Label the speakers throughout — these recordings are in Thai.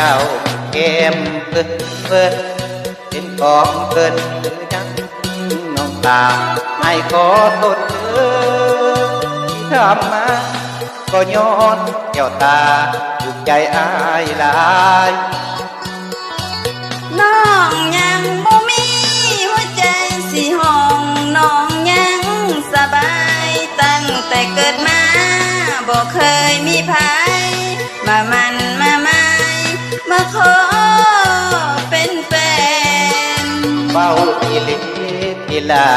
Speaker 1: เจ้าเกมเพิ่นเพิ่นเป็นของเพิ่นหรือยังน้องตาให้ขอโทษเธอที่ทำมาก็ย้อนแก้วตาถูกใจอายหลาย
Speaker 2: น้องยังบ่มีหัวใจสิห้องน้องยังสบายตั้งแต่เกิดมาบ่เคยมีภัยมามัน มาขอเป็นแฟน
Speaker 1: เฝ้าอีหลิอีลา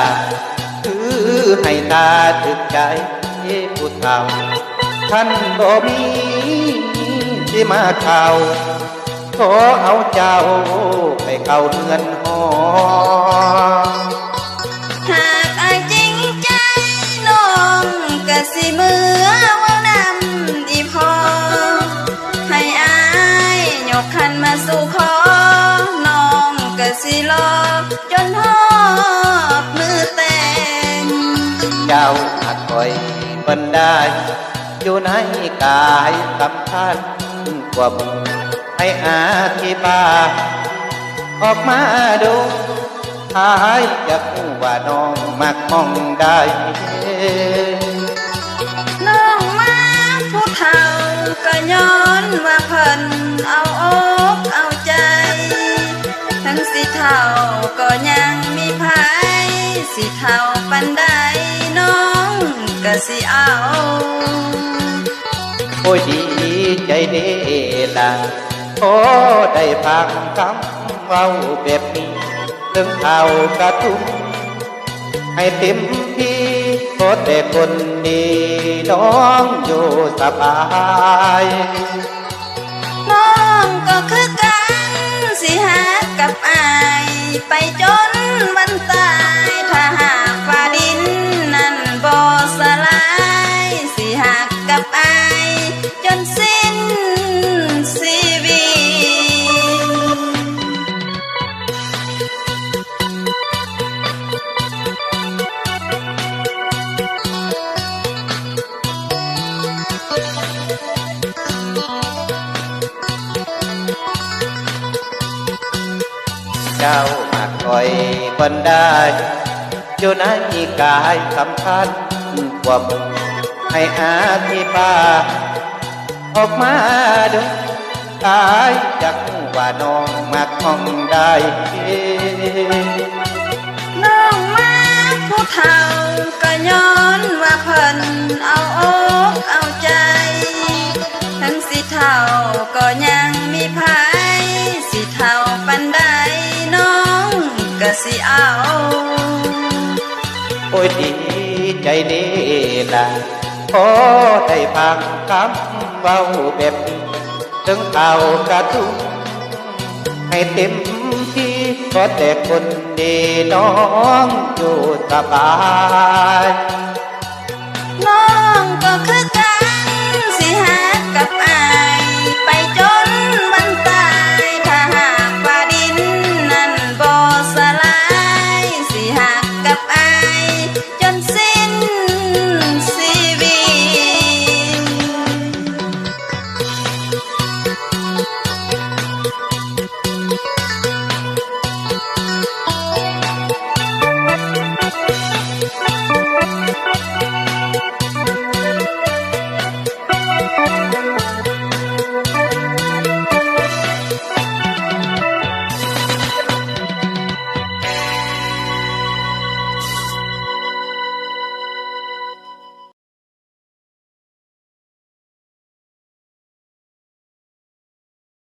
Speaker 1: คือให้ตาถึกใจผู้เฒ่าท่านบ่มีที่มาเข้าขอเอาเจ้าไปเข้าเรือนหอ
Speaker 2: เจ้า
Speaker 1: อาจคอยบันได้อยู่ในกายสำคัญกว่าบุให้อาธิบาออกมาดูหายจะรู้ว่าน้องมักมองได้
Speaker 2: น้องมาผู้เฒ่าก็ย้อนว่าเพิ่นเอาอกเอาใจ ทั้งสิเท่าก็ยังมีภัยสิเท่าปันใด น้องก็สิเอา
Speaker 1: โอ้ยดีใจเด้ละโอ้ได้ฟังคำเว้าแบบนี้เรื่องข่าวกระทุ่มให้เต็มที่ขอแต่คนดีน้องอยู่สบาย เจ้ามาคอยบันได้อยู่ในกายสำคัญกว่าบุให้อาธิบาออกมาดูกายจากว่าน้องมักมองได้
Speaker 2: น้องมาผู้เฒ่าก็ย้อนว่าเพิ่นเอา สิเอา
Speaker 1: โอ้ยดีใจด้ละขอได้ฟังคำเว้าแบบนี้ถึงข่ากระทุ่มให้เต็มที่ก็แต่คนดีน้องอยู่สบาย
Speaker 2: น้องก็คือ